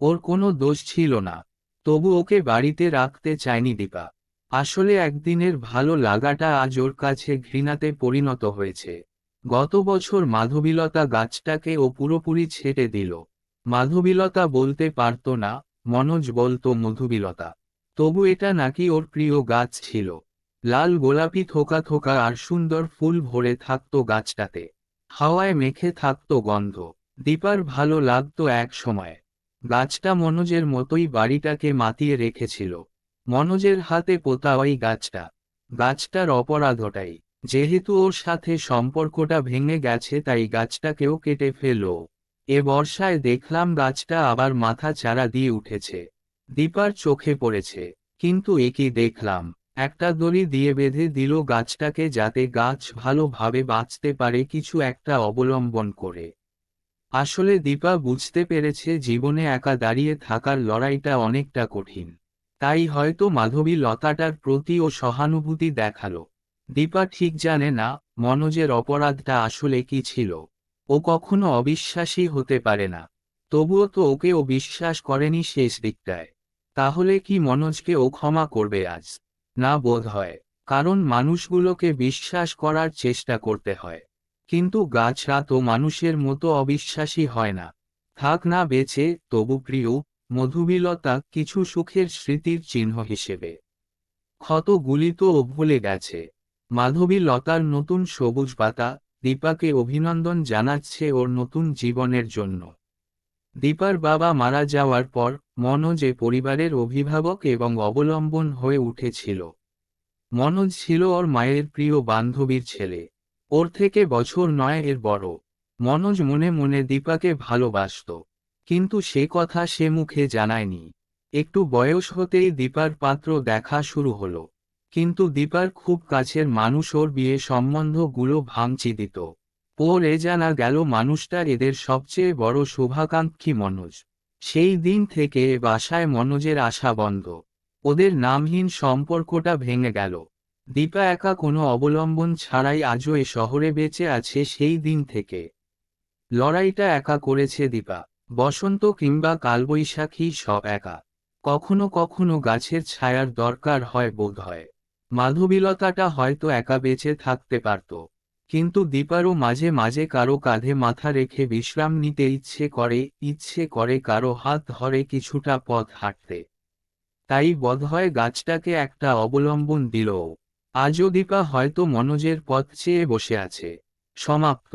ওর কোনো দোষ ছিল না। তবু ওকে বাড়িতে রাখতে চায়নি দীপা। আসলে একদিনের ভালো লাগাটা আজ ওর কাছে ঘৃণাতে পরিণত হয়েছে। গত বছর মাধবীলতা গাছটাকে ও পুরোপুরি ছেটে দিল। মাধবীলতা বলতে পারত না, মনোজ বলতো মধুবিলতা। তবু এটা নাকি ওর প্রিয় গাছ ছিল। লাল গোলাপি থোকা থোকা আর সুন্দর ফুল ভরে থাকত গাছটাতে। হাওয়ায় মেখে থাকত গন্ধ। দীপার ভালো লাগতো এক সময়। গাছটা মনোজের মতোই বাড়িটাকে মাতিয়ে রেখেছিল। মনোজের হাতে পোতা ওই গাছটা। গাছটার অপরাধটাই। যেহেতু ওর সাথে সম্পর্কটা ভেঙে গেছে, তাই গাছটাকেও কেটে ফেলল। এ বর্ষায় দেখলাম গাছটা আবার মাথা চারা দিয়ে উঠেছে। দীপার চোখে পড়েছে। কিন্তু একই দেখলাম। একটা দড়ি দিয়ে বেঁধে দিল গাছটাকে যাতে গাছ ভালোভাবে বাঁচতে পারে কিছু একটা অবলম্বন করে। আসলে দীপা বুঝতে পেরেছে জীবনে একা দাঁড়িয়ে থাকার লড়াইটা অনেকটা কঠিন। তাই হয়তো মাধবী লতাটার প্রতি ও সহানুভূতি দেখাল। দীপা ঠিক জানে না মনোজের অপরাধটা আসলে কি ছিল। ও কখনো অবিশ্বাসী হতে পারে না। তবুও তো ওকে ও বিশ্বাস করেনি শেষ দিকটায়। তাহলে কি মনোজকে ও ক্ষমা করবে আজ? না বোধ হয়। কারণ মানুষগুলোকে বিশ্বাস করার চেষ্টা করতে হয়। কিন্তু গাছরা তো মানুষের মতো অবিশ্বাসী হয় না। থাক না বেঁচে, তবু প্রিয় মধুবিলতা কিছু সুখের স্মৃতির চিহ্ন হিসেবে। ক্ষতগুলি তো ভুলে গেছে। মাধবী লতার নতুন সবুজ পাতা দীপাকে অভিনন্দন জানাচ্ছে ওর নতুন জীবনের জন্য। দীপার বাবা মারা যাওয়ার পর মনোজ পরিবারের অভিভাবক এবং অবলম্বন হয়ে উঠেছিল। মনোজ ছিল ওর মায়ের প্রিয় বান্ধবীর ছেলে। ওর থেকে বছর নয় এর বড়। মনোজ মনে মনে দীপাকে ভালোবাসত। কিন্তু সে কথা সে মুখে জানায়নি। একটু বয়স হতেই দীপার পাত্র দেখা শুরু হলো। কিন্তু দীপার খুব কাছের মানুষ ওর বিয়ে সম্বন্ধগুলো ভাঙচি দিত। পরে জানা গেল মানুষটা এদের সবচেয়ে বড় শুভাকাঙ্ক্ষী মনোজ। সেই দিন থেকে বাসায় মনোজের আশা বন্ধ। ওদের নামহীন সম্পর্কটা ভেঙে গেল। দীপা একা কোনো অবলম্বন ছাড়াই আজও এ শহরে বেঁচে আছে সেই দিন থেকে। লড়াইটা একা করেছে দীপা, বসন্ত কিংবা কালবৈশাখী সব একা। কখনো কখনো গাছের ছায়ার দরকার হয় বোধ হয়। মাধবীলতাটা হয়তো একা বেঁচে থাকতে পারত। কিন্তু দীপারও মাঝে মাঝে কারও কাঁধে মাথা রেখে বিশ্রাম নিতে ইচ্ছে করে ইচ্ছে করে কারও হাত ধরে কিছুটা পথ হাঁটতে। তাই বোধহয় গাছটাকে একটা অবলম্বন দিল। আজও দীপা হয়তো মনোজের পথ চেয়ে বসে আছে। সমাপ্ত।